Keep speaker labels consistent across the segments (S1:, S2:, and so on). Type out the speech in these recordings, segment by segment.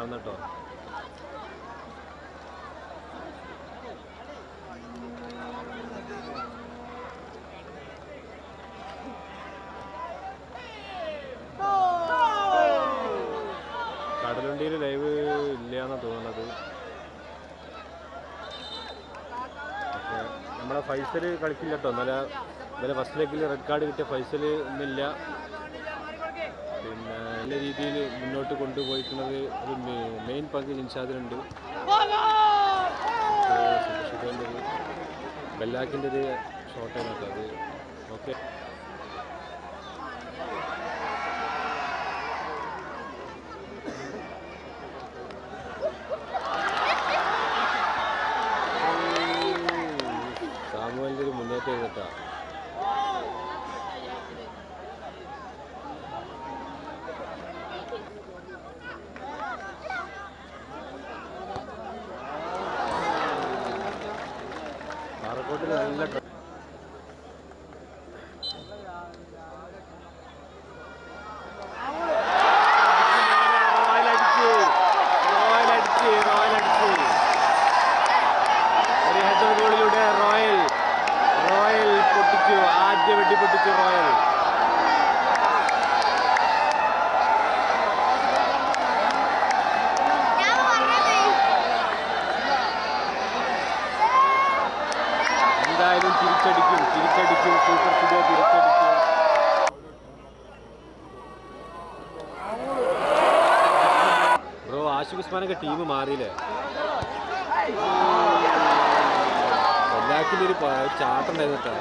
S1: കാണുന്നത് കേട്ടോ. കടലുണ്ടിയിൽ ലൈവ് ഇല്ല എന്നാണ് തോന്നുന്നത് നമ്മുടെ ഫൈസൽ കളിക്കില്ല കേട്ടോ. എന്നാലും ഇന്നലെ ഫസ്റ്റ് ലെഗിൽ റെഡ് കാർഡ് കിട്ടിയ ഫൈസൽ ഇന്നില്ല നല്ല രീതിയിൽ മുന്നോട്ട് കൊണ്ടുപോയിട്ടുള്ളത് ഒരു മെയിൻ പങ്ക് നിൻഷാദിനുണ്ട്. ബെല്ലാക്കിന്റെ ഒരു ഷോട്ടാണ് അത്. ഓക്കെ സാമുവലിന്റെ ഒരു മുന്നേറ്റം കേട്ടോ പാറക്കോട്ടിൽ നല്ല ട്ര- റോയൽ അടിച്ച്, റോയൽ അടിച്ച്, റോയൽ അടിച്ച്. ഒരു ഹെഡർ ഗോളിലൂടെ റോയൽ റോയൽ പൊട്ടിച്ചു ആദ്യ വെട്ടി പൊട്ടിച്ചു റോയൽ
S2: ഞാൻ പറഞ്ഞത്
S1: എന്തായാലും തിരിച്ചടിക്കും തിരിച്ചടിക്കും സൂപ്പർ സ്റ്റുഡിയോ തിരിച്ചടിക്കും ബ്രോ ആഷിഖ് ഉസ്മാനൊക്കെ ടീം മാറിയില്ലേ? എല്ലാക്കിന്റെ ഒരു ചാട്ടുണ്ടായിരുന്നു കേട്ടോ.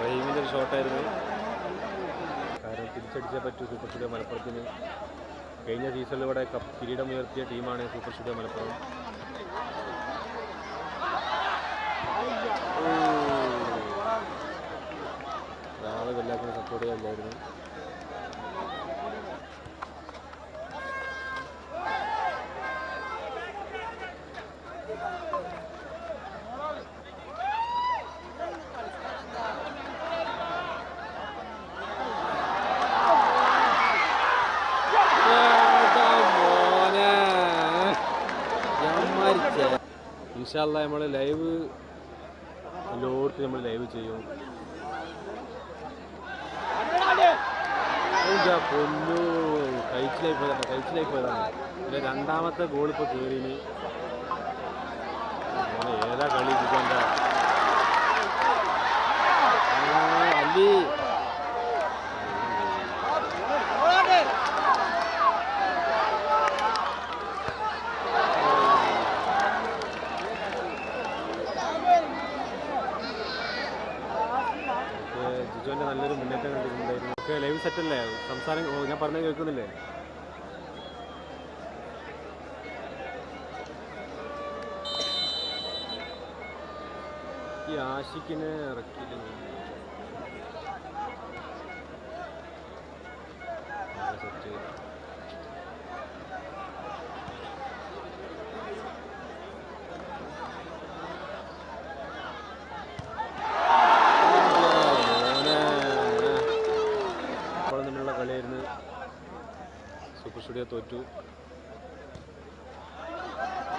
S1: റഹീമിന്റെ ഒരു ഷോട്ടായിരുന്നു കാരണം തിരിച്ചടിച്ചേ പറ്റൂ സൂപ്പർ സ്റ്റുഡിയോ മലപ്പുറത്തിന്. കഴിഞ്ഞ സീസണിലൂടെ കപ്പ് കിരീടം ഉയർത്തിയ ടീമാണ് സൂപ്പർ സ്റ്റുഡിയോ മലപ്പുറം. നാളെ വെല്ലാക്കിന് സപ്പോർട്ട് ചെയ്യാനില്ലായിരുന്നു ഇൻഷാല്ല നമ്മൾ ലൈവ് ലോട്ട് നമ്മൾ ലൈവ് ചെയ്യും. പൊന്നു? കഴിച്ചിലായി പോയതാണ് കഴിച്ചിലായി പോയതാണ് പിന്നെ രണ്ടാമത്തെ ഗോൾ ഇപ്പോൾ കയറിന് ഏതാ കളി ഇരിക്കേണ്ട അല്ലി ജിജോന്റെ നല്ലൊരു മുന്നേറ്റം കണ്ടിട്ടുണ്ടായിരുന്നു ഒക്കെ ലൈവ് സെറ്റ് അല്ലേ സംസാരം ഞാൻ പറഞ്ഞ കേൾക്കുന്നില്ലേ? ഈ ആഷിക്കിനെ ഇറക്കിയില്ല? സെറ്റ് അപ്പോൾ തോറ്റു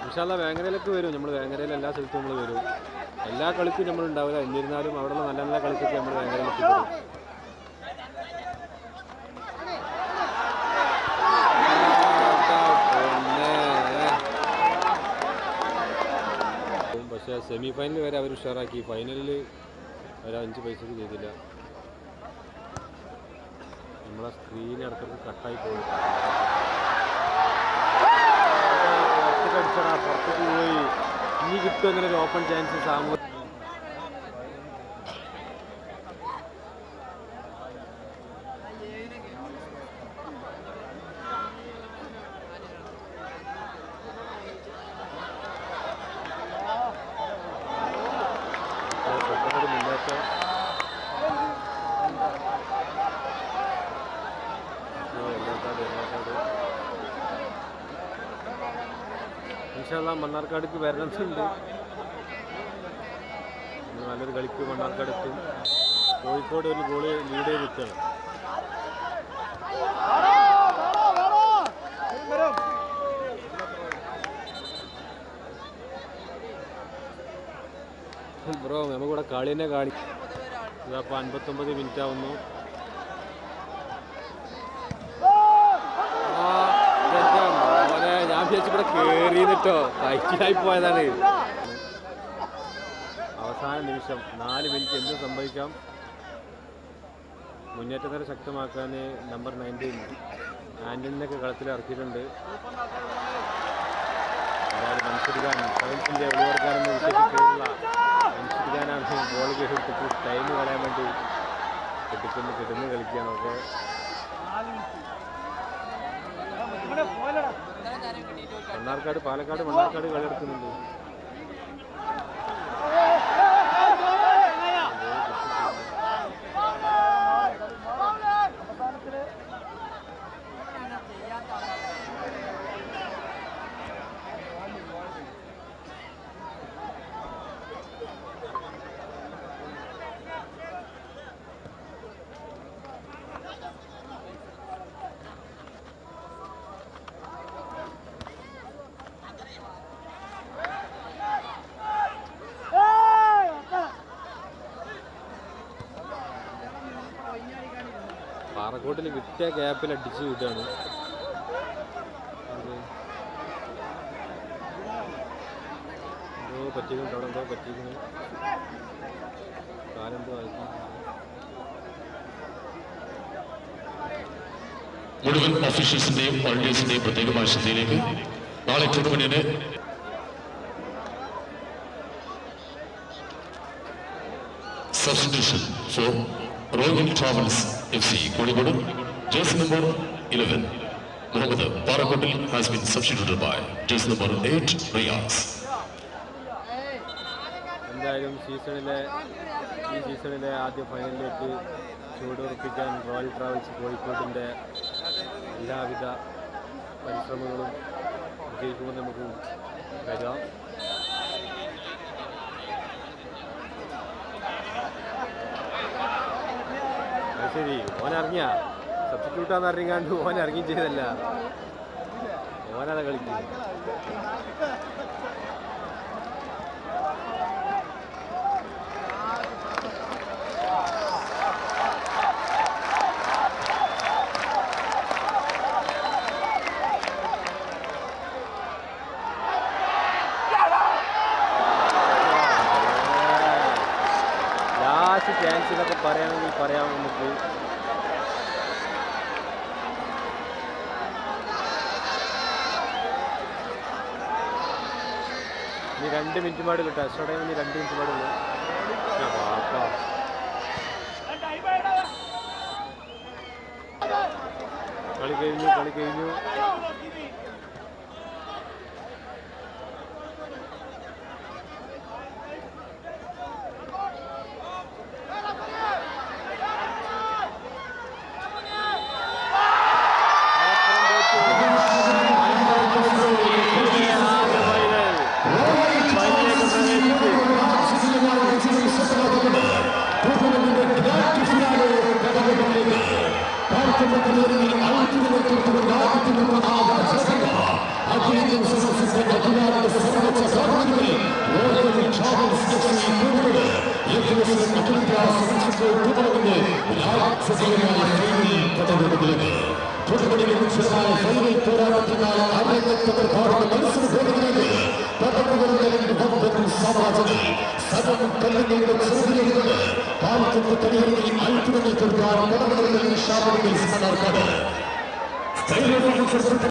S1: ഇൻഷാല്ല വേങ്ങരയിലൊക്കെ വരും. നമ്മൾ വേങ്ങരയിൽ എല്ലാ സ്ഥലത്തും നമ്മൾ വരും. എല്ലാ കളിക്കും നമ്മൾ ഉണ്ടാവില്ല. എന്നിരുന്നാലും അവിടെയുള്ള നല്ല നല്ല കളിക്കൊക്കെ നമ്മൾ വേങ്ങരയിലേക്ക് വരും പക്ഷേ സെമി ഫൈനൽ വരെ അവർ ഉഷാറാക്കി. ഫൈനലിൽ അവർ അഞ്ച് പൈസക്ക് ചെയ്തില്ല. നമ്മളെ സ്ക്രീൻ കട്ടായി പോയി. ഓപ്പൺ ചാൻസ് സാമൂഹ്യ ഇൻഷാല്ല മണ്ണാർക്കാടേക്ക് വരണമെന്നുണ്ട്. നല്ലൊരു കളിക്ക് മണ്ണാർക്കാട് എത്തും കോഴിക്കോട് ഒരു ഗോളി ലീഡ് ചെയ്ത് വെച്ചാണ് ബ്രോ നമുക്കിവിടെ കളിനെ കാണി ഇതപ്പോൾ അൻപത്തൊമ്പത് മിനിറ്റ് ആവുന്നു. വിചാരിച്ചു ഇവിടെ കേറി നിട്ടോ കഴിച്ചിലായി പോയതാണ്. അവസാന നിമിഷം നാല് മിനിറ്റ് എന്ത് സംഭവിക്കാം? മുന്നേറ്റത്തെ ശക്തമാക്കാൻ നമ്പർ നയന്റീൻ ആന്റണിനൊക്കെ കളത്തിൽ ഇറക്കിയിട്ടുണ്ട്. ബോൾ എടുത്തിട്ട് ടൈം കളയാൻ വേണ്ടി കിടക്കുന്ന കിടന്ന് കളിക്കുകയാണ് ഒക്കെ. മണ്ണാർക്കാട് പാലക്കാട് മണ്ണാർക്കാട് കളി എടുക്കുന്നുണ്ട് പാറക്കോട്ടിൽ കിട്ടിയ ഗ്യാപ്പിൽ അടിച്ച് വിടുകയാണ്. എന്തോ പറ്റിക്കുന്നു അവിടെ എന്തോ പറ്റിയിരുന്നു കാലെന്തോ ആയിരിക്കും
S2: മുഴുവൻ ഒഫീഷ്യൽസിന്റെയും വോളണ്ടിയേഴ്സിന്റെയും പ്രത്യേകമായ ശ്രദ്ധയിലേക്ക് നാളെ ടൂർണമെന്റിന് substitution for Royal Travels F C Kozhikode jersey number eleven. Muhammad പാറക്കോട്ടിൽ has been substituted by jersey number eight Riyas.
S1: എന്തായാലും സീസണിലെ ഈ സീസണിലെ ആദ്യ ഫൈനലിലേക്ക് ചൂടുറപ്പിക്കാൻ റോയൽ ട്രാവൽസ് കോഴിക്കോടിന്റെ എല്ലാവിധ പരിശ്രമങ്ങളും വിജയിക്കുമെന്ന് നമുക്ക് കരുതാം ശരി. ഓൻ ഇറങ്ങിയ സബ്സ്റ്റിറ്റ്യൂട്ടാന്ന് അറിയാണ്ട് ഓൻ ഇറങ്ങി ചെയ്തല്ല. ഓനാണ് കളിക്കുന്നത് ലാസ്റ്റ് ചാൻസ് എന്നൊക്കെ പറയുകയാണെങ്കിൽ പറയാം നമുക്ക് ഇനി രണ്ട് മിനിറ്റ് പാട് കിട്ടും. എക്സ്ട്രാ ടൈം രണ്ട് മിനിറ്റ് പാടുള്ളൂ കളി കഴിഞ്ഞു കളി കഴിഞ്ഞു. കളി കഴിഞ്ഞു
S2: പാലത്തിന്റെ